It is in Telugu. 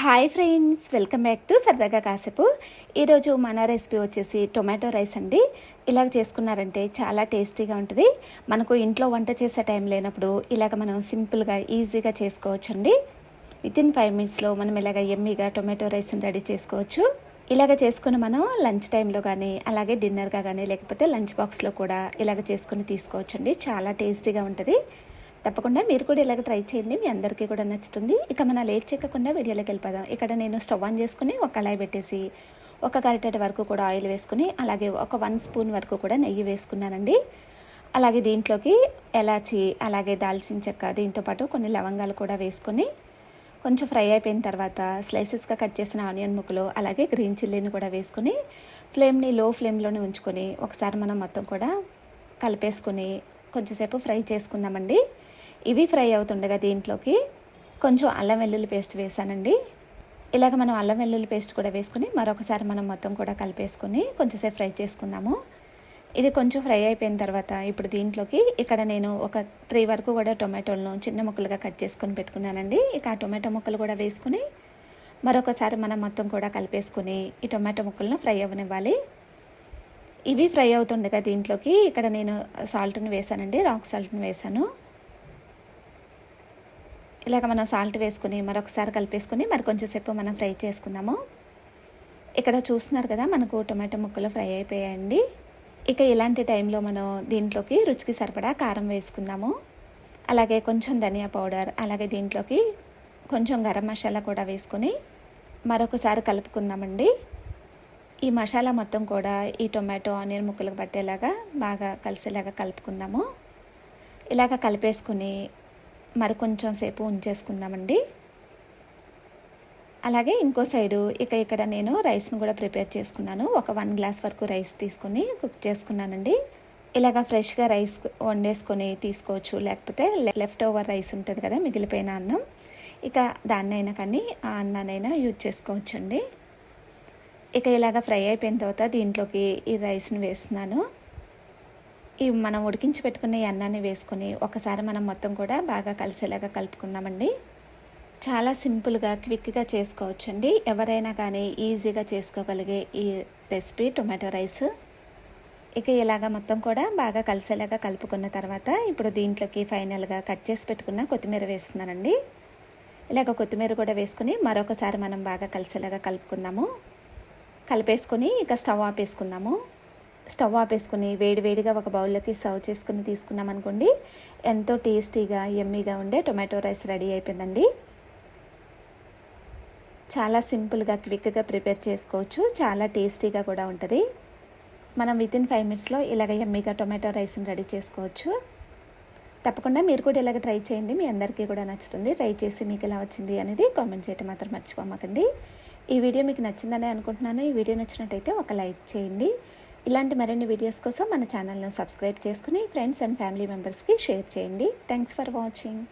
Hi friends welcome back to సరదాగా కాసేపు ఈరోజు మన రెసిపీ వచ్చేసి టొమాటో రైస్ అండి. ఇలాగ చేసుకున్నారంటే చాలా టేస్టీగా ఉంటుంది. మనకు ఇంట్లో వంట చేసే టైం లేనప్పుడు ఇలాగ మనం సింపుల్గా ఈజీగా చేసుకోవచ్చండి. విత్ ఇన్ ఫైవ్ మినిట్స్లో మనం ఇలాగ ఎమ్మీగా టొమాటో రైస్ని రెడీ చేసుకోవచ్చు. ఇలాగ చేసుకుని మనం లంచ్ టైంలో కానీ అలాగే డిన్నర్గా కానీ లేకపోతే లంచ్ బాక్స్లో కూడా ఇలాగ చేసుకుని తీసుకోవచ్చండి. చాలా టేస్టీగా ఉంటుంది. తప్పకుండా మీరు కూడా ఇలాగ ట్రై చేయండి. మీ అందరికీ కూడా నచ్చుతుంది. ఇక మన లేట్ చేయకుండా వీడియోలోకి వెళ్ళిపోదాం. ఇక్కడ నేను స్టవ్ ఆన్ చేసుకుని ఒక కళాయి పెట్టేసి ఒక గరిటెడ్ వరకు కూడా ఆయిల్ వేసుకుని అలాగే ఒక వన్ స్పూన్ వరకు కూడా నెయ్యి వేసుకున్నానండి. అలాగే దీంట్లోకి ఎలాచి అలాగే దాల్చిన చెక్క దీంతోపాటు కొన్ని లవంగాలు కూడా వేసుకొని కొంచెం ఫ్రై అయిపోయిన తర్వాత స్లైసెస్గా కట్ చేసిన ఆనియన్ ముక్కలు అలాగే గ్రీన్ చిల్లీని కూడా వేసుకొని ఫ్లేమ్ని లో ఫ్లేమ్లోనే ఉంచుకొని ఒకసారి మనం మొత్తం కూడా కలిపేసుకుని కొంచెంసేపు ఫ్రై చేసుకుందామండి. ఇవి ఫ్రై అవుతుండగా దీంట్లోకి కొంచెం అల్లం వెల్లుల్లి పేస్ట్ వేసానండి. ఇలాగ మనం అల్లం వెల్లుల్లి పేస్ట్ కూడా వేసుకుని మరొకసారి మనం మొత్తం కూడా కలిపేసుకుని కొంచెంసేపు ఫ్రై చేసుకుందాము. ఇది కొంచెం ఫ్రై అయిపోయిన తర్వాత ఇప్పుడు దీంట్లోకి ఇక్కడ నేను ఒక త్రీ వరకు కూడా టొమాటోలను చిన్న ముక్కలుగా కట్ చేసుకొని పెట్టుకున్నానండి. ఇక ఆ టొమాటో ముక్కలు కూడా వేసుకుని మరొకసారి మనం మొత్తం కూడా కలిపేసుకుని ఈ టొమాటో ముక్కలను ఫ్రై అవ్వనివ్వాలి. ఇవి ఫ్రై అవుతుండగా దీంట్లోకి ఇక్కడ నేను సాల్ట్ని వేసానండి రాక్ సాల్ట్ని వేసాను. ఇలాగ మనం సాల్ట్ వేసుకుని మరొకసారి కలిపేసుకుని మరి కొంచెం సేపు మనం ఫ్రై చేసుకుందాము. ఇక్కడ చూస్తున్నారు కదా మనకు టొమాటో ముక్కలు ఫ్రై అయిపోయాయండి. ఇక ఇలాంటి టైంలో మనం దీంట్లోకి రుచికి సరిపడా కారం వేసుకుందాము. అలాగే కొంచెం ధనియా పౌడర్ అలాగే దీంట్లోకి కొంచెం గరం మసాలా కూడా వేసుకొని మరొకసారి కలుపుకుందామండి. ఈ మసాలా మొత్తం కూడా ఈ టొమాటో ఆనియన్ ముక్కలకు పట్టేలాగా బాగా కలిసేలాగా కలుపుకుందాము. ఇలాగ కలిపేసుకుని మరి కొంచెం సేపు ఉంచేసుకుందామండి. అలాగే ఇంకో సైడు ఇక ఇక్కడ నేను రైస్ను కూడా ప్రిపేర్ చేసుకున్నాను. ఒక వన్ గ్లాస్ వరకు రైస్ తీసుకొని కుక్ చేసుకున్నానండి. ఇలాగ ఫ్రెష్గా రైస్ వండేసుకొని తీసుకోవచ్చు. లేకపోతే లెఫ్ట్ ఓవర్ రైస్ ఉంటుంది కదా మిగిలిపోయిన అన్నం. ఇక దాన్నైనా కానీ ఆ అన్నానైనా యూజ్ చేసుకోవచ్చండి. ఇక ఇలాగ ఫ్రై అయిపోయిన తర్వాత దీంట్లోకి ఈ రైస్ని వేస్తున్నాను. ఈ మనం ఉడికించి పెట్టుకున్న ఈ అన్నాన్ని వేసుకొని ఒకసారి మనం మొత్తం కూడా బాగా కలిసేలాగా కలుపుకుందామండి. చాలా సింపుల్గా క్విక్గా చేసుకోవచ్చండి. ఎవరైనా కానీ ఈజీగా చేసుకోగలిగే ఈ రెసిపీ టొమాటో రైస్. ఇక ఇలాగ మొత్తం కూడా బాగా కలిసేలాగా కలుపుకున్న తర్వాత ఇప్పుడు దీంట్లోకి ఫైనల్గా కట్ చేసి పెట్టుకున్న కొత్తిమీర వేస్తున్నానండి. ఇలాగ కొత్తిమీర కూడా వేసుకుని మరొకసారి మనం బాగా కలిసేలాగా కలుపుకుందాము. కలిపేసుకొని ఇక స్టవ్ ఆపేసుకుందాము. స్టవ్ ఆపేసుకుని వేడివేడిగా ఒక బౌల్లోకి సర్వ్ చేసుకుని తీసుకున్నాం అనుకోండి ఎంతో టేస్టీగా ఎమ్మీగా ఉండే టొమాటో రైస్ రెడీ అయిపోయిందండి. చాలా సింపుల్గా క్విక్గా ప్రిపేర్ చేసుకోవచ్చు. చాలా టేస్టీగా కూడా ఉంటుంది. మనం విత్ ఇన్ ఫైవ్ మినిట్స్లో ఇలాగ ఎమ్మీగా టొమాటో రైస్ని రెడీ చేసుకోవచ్చు. తప్పకుండా మీరు కూడా ఇలాగ ట్రై చేయండి. మీ అందరికీ కూడా నచ్చుతుంది. ట్రై చేసి మీకు ఎలా వచ్చింది అనేది కామెంట్ చేయటం మాత్రం మర్చిపోమాకండి. ఈ వీడియో మీకు నచ్చిందని అనుకుంటున్నాను. ఈ వీడియో నచ్చినట్టయితే ఒక లైక్ చేయండి. ఇలాంటి మరిన్ని వీడియోస్ కోసం మన ఛానల్ను సబ్స్క్రైబ్ చేసుకుని ఫ్రెండ్స్ అండ్ ఫ్యామిలీ మెంబర్స్కి షేర్ చేయండి. Thanks for watching